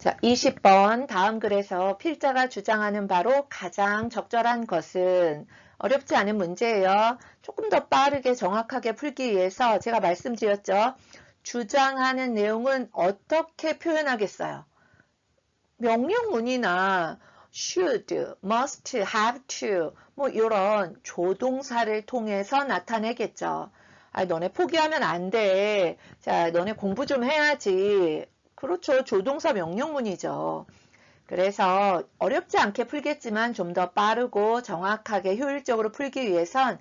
자, 20번 다음 글에서 필자가 주장하는 바로 가장 적절한 것은 어렵지 않은 문제예요. 조금 더 빠르게 정확하게 풀기 위해서 제가 말씀드렸죠. 주장하는 내용은 어떻게 표현하겠어요? 명령문이나 should, must, have to 뭐 이런 조동사를 통해서 나타내겠죠. 아, 너네 포기하면 안 돼. 자, 너네 공부 좀 해야지. 그렇죠. 조동사 명령문이죠. 그래서 어렵지 않게 풀겠지만 좀 더 빠르고 정확하게 효율적으로 풀기 위해선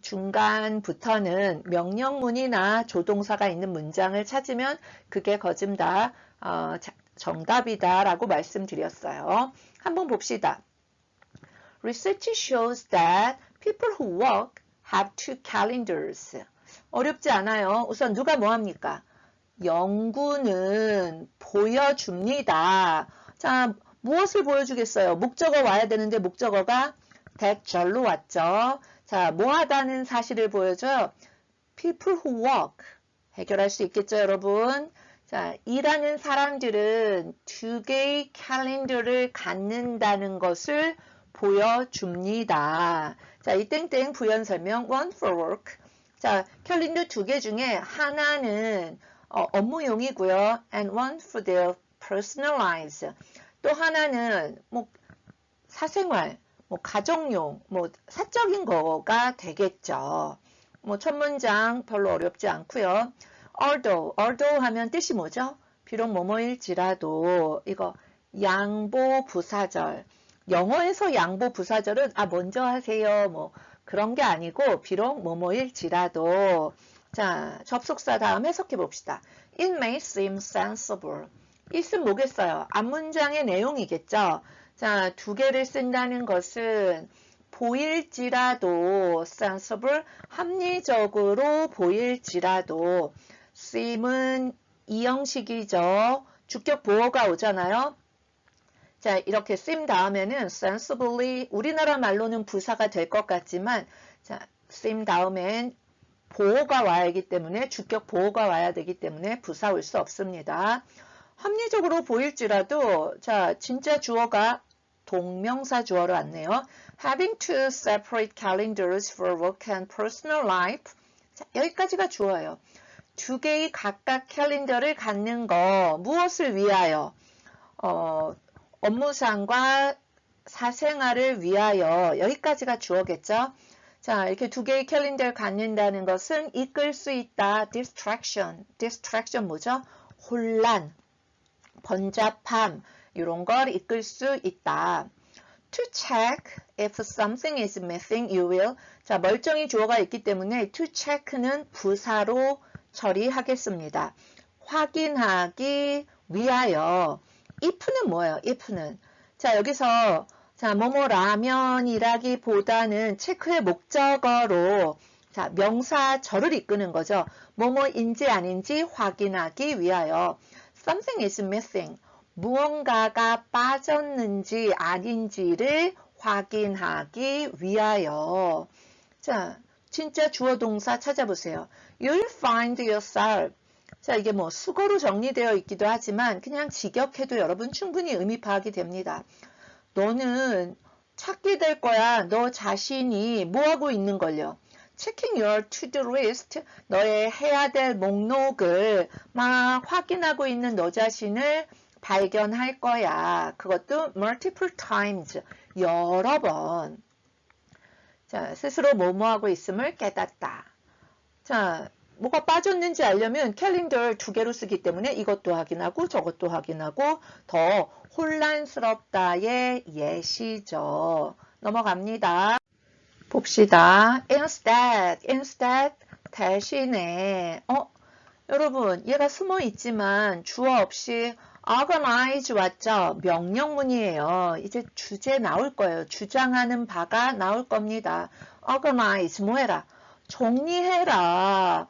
중간부터는 명령문이나 조동사가 있는 문장을 찾으면 그게 거즘 다 어, 정답이다 라고 말씀드렸어요. 한번 봅시다. Research shows that people who work have two calendars. 어렵지 않아요. 우선 누가 뭐 합니까? 연구는 보여줍니다. 자, 무엇을 보여주겠어요? 목적어 와야 되는데 목적어가 대절로 왔죠. 자, 뭐 하다는 사실을 보여줘요. people who work. 해결할 수 있겠죠, 여러분? 자, 일하는 사람들은 두 개의 캘린더를 갖는다는 것을 보여줍니다. 자, 이 땡땡 부연 설명 one for work. 자, 캘린더 두 개 중에 하나는 어, 업무용이고요. and one for their personal lives. 또 하나는 뭐 사생활, 뭐 가정용, 뭐 사적인 거가 되겠죠. 뭐 첫 문장 별로 어렵지 않고요. although, although 하면 뜻이 뭐죠? 비록 뭐뭐일지라도 이거 양보 부사절. 영어에서 양보 부사절은 아 먼저 하세요. 뭐 그런 게 아니고 비록 뭐뭐일지라도 자 접속사 다음 해석해 봅시다. It may seem sensible. it은 뭐겠어요? 앞문장의 내용이겠죠. 자, 두 개를 쓴다는 것은 보일지라도 sensible 합리적으로 보일지라도 seem은 이 형식이죠. 주격 보어가 오잖아요. 자, 이렇게 seem 다음에는 sensibly 우리나라 말로는 부사가 될 것 같지만 자, seem 다음엔 보호가 와야 하기 때문에 주격 보호가 와야 되기 때문에 부사 올 수 없습니다. 합리적으로 보일지라도 자 진짜 주어가 동명사 주어로 왔네요. Having two separate calendars for work and personal life. 자, 여기까지가 주어예요. 두 개의 각각 캘린더를 갖는 거 무엇을 위하여? 어, 업무상과 사생활을 위하여 여기까지가 주어겠죠. 자, 이렇게 두 개의 캘린더를 갖는다는 것은 이끌 수 있다. distraction. distraction 뭐죠? 혼란, 번잡함 이런 걸 이끌 수 있다. To check if something is missing, you will. 자, 멀쩡히 주어가 있기 때문에 to check는 부사로 처리하겠습니다. 확인하기 위하여. if는 뭐예요? if는. 자, 여기서 자, 뭐뭐 라면이라기보다는 체크의 목적어로 자, 명사절을 이끄는 거죠. 뭐뭐인지 아닌지 확인하기 위하여. Something is missing. 무언가가 빠졌는지 아닌지를 확인하기 위하여. 자, 진짜 주어 동사 찾아보세요. You'll find yourself. 자, 이게 뭐 수거로 정리되어 있기도 하지만 그냥 직역해도 여러분 충분히 의미 파악이 됩니다. 너는 찾게 될 거야. 너 자신이 뭐 하고 있는 걸요? Checking your to-do list, 너의 해야 될 목록을 막 확인하고 있는 너 자신을 발견할 거야. 그것도 multiple times, 여러 번. 자, 스스로 뭐뭐 하고 있음을 깨닫다. 자, 뭐가 빠졌는지 알려면 캘린더를 두 개로 쓰기 때문에 이것도 확인하고 저것도 확인하고 더 혼란스럽다의 예시죠. 넘어갑니다. 봅시다. instead, instead 대신에 어 여러분 얘가 숨어 있지만 주어 없이 organize 왔죠. 명령문이에요. 이제 주제 나올 거예요. 주장하는 바가 나올 겁니다. organize 뭐해라? 정리해라.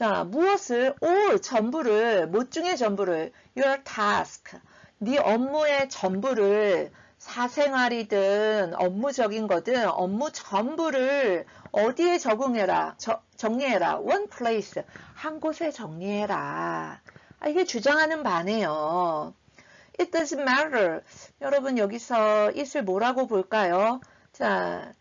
자, 무엇을 all 전부를 못 중에 전부를 your task. 네 업무의 전부를 사생활이든 업무적인 거든 업무 전부를 어디에 적응해라 저, 정리해라. one place. 한 곳에 정리해라. 아, 이게 주장하는 바네요. It doesn't matter. 여러분 여기서 it을 뭐라고 볼까요? 자,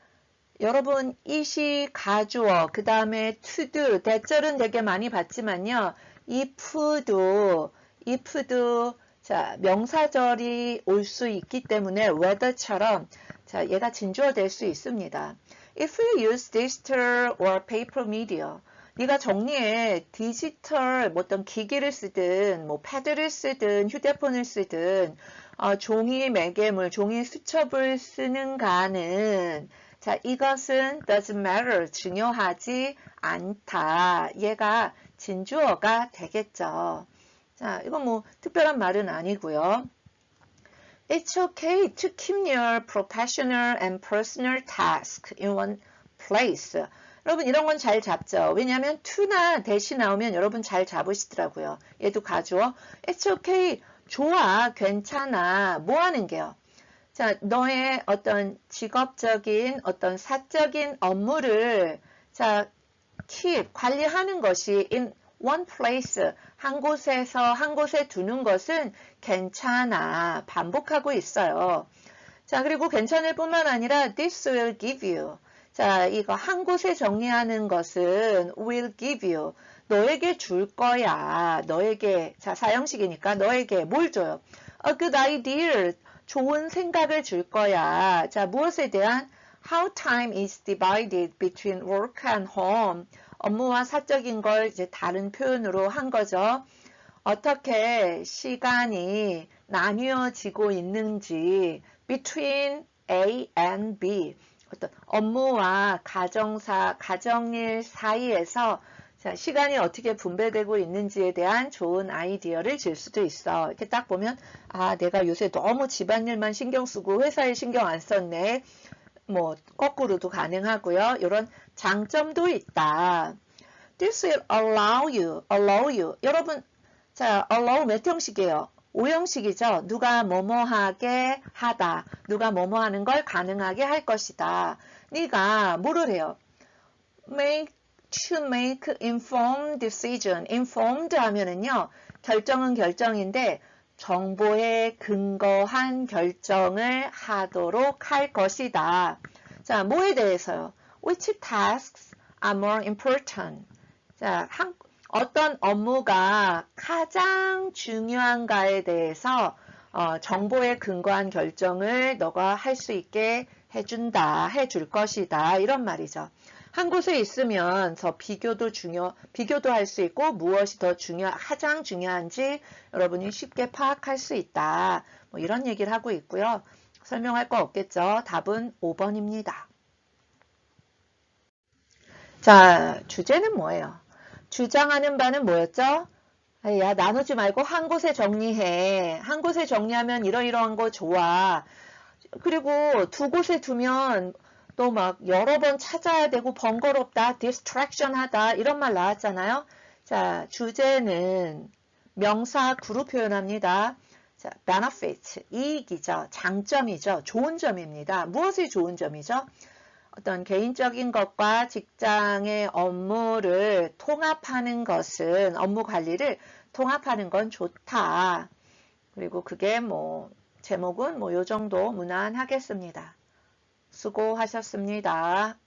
여러분 it이 가주어 그 다음에 do 대절은 되게 많이 봤지만요. if도 if도 자 명사절이 올 수 있기 때문에 whether처럼 자 얘가 진주어 될 수 있습니다. If you use digital or paper media 네가 정리해 디지털 뭐 어떤 기기를 쓰든 뭐 패드를 쓰든 휴대폰을 쓰든 어, 종이 매개물, 종이 수첩을 쓰는 가는 자 이것은 doesn't matter 중요하지 않다. 얘가 진주어가 되겠죠. 자 이건 뭐 특별한 말은 아니고요. It's okay to keep your professional and personal task in one place. 여러분 이런 건 잘 잡죠. 왜냐하면 to나 대시 나오면 여러분 잘 잡으시더라고요. 얘도 가주어. It's okay. 좋아. 괜찮아. 뭐 하는 게요? 자, 너의 어떤 직업적인 어떤 사적인 업무를 자, keep 관리하는 것이 in one place 한 곳에서 한 곳에 두는 것은 괜찮아. 반복하고 있어요. 자, 그리고 괜찮을 뿐만 아니라 this will give you 자, 이거 한 곳에 정리하는 것은 will give you. 너에게 줄 거야. 너에게. 자, 사형식이니까 너에게 뭘 줘요? A good idea. 좋은 생각을 줄 거야. 자, 무엇에 대한 how time is divided between work and home. 업무와 사적인 걸 이제 다른 표현으로 한 거죠. 어떻게 시간이 나뉘어지고 있는지 between A and B. 어떤 업무와 가정사, 가정일 사이에서 자, 시간이 어떻게 분배되고 있는지에 대한 좋은 아이디어를 줄 수도 있어. 이렇게 딱 보면 아 내가 요새 너무 집안일만 신경 쓰고 회사에 신경 안 썼네. 뭐 거꾸로도 가능하고요. 이런 장점도 있다. This will allow you, allow you. 여러분 자 allow 몇 형식이에요? 5형식이죠. 누가 뭐뭐하게 하다. 누가 뭐뭐 하는 걸 가능하게 할 것이다. 네가 뭐를 해요? make to make informed decision. informed 하면은요. 결정은 결정인데 정보에 근거한 결정을 하도록 할 것이다. 자, 뭐에 대해서요? Which tasks are more important? 자, 한, 어떤 업무가 가장 중요한가에 대해서 어, 정보에 근거한 결정을 너가 할 수 있게 해준다, 해줄 것이다 이런 말이죠. 한 곳에 있으면 저 비교도 중요, 비교도 할 수 있고 무엇이 더 중요, 가장 중요한지 여러분이 쉽게 파악할 수 있다. 뭐 이런 얘기를 하고 있고요. 설명할 거 없겠죠. 답은 5번입니다. 자, 주제는 뭐예요? 주장하는 바는 뭐였죠? 야, 나누지 말고 한 곳에 정리해. 한 곳에 정리하면 이러이러한 거 좋아. 그리고 두 곳에 두면 또 막 여러 번 찾아야 되고 번거롭다, distraction 하다 이런 말 나왔잖아요. 자, 주제는 명사 구로 표현합니다. 자, benefit, 이익이죠. 장점이죠. 좋은 점입니다. 무엇이 좋은 점이죠? 어떤 개인적인 것과 직장의 업무를 통합하는 것은 업무 관리를 통합하는 건 좋다. 그리고 그게 뭐 제목은 뭐 요 정도 무난하겠습니다. 수고하셨습니다.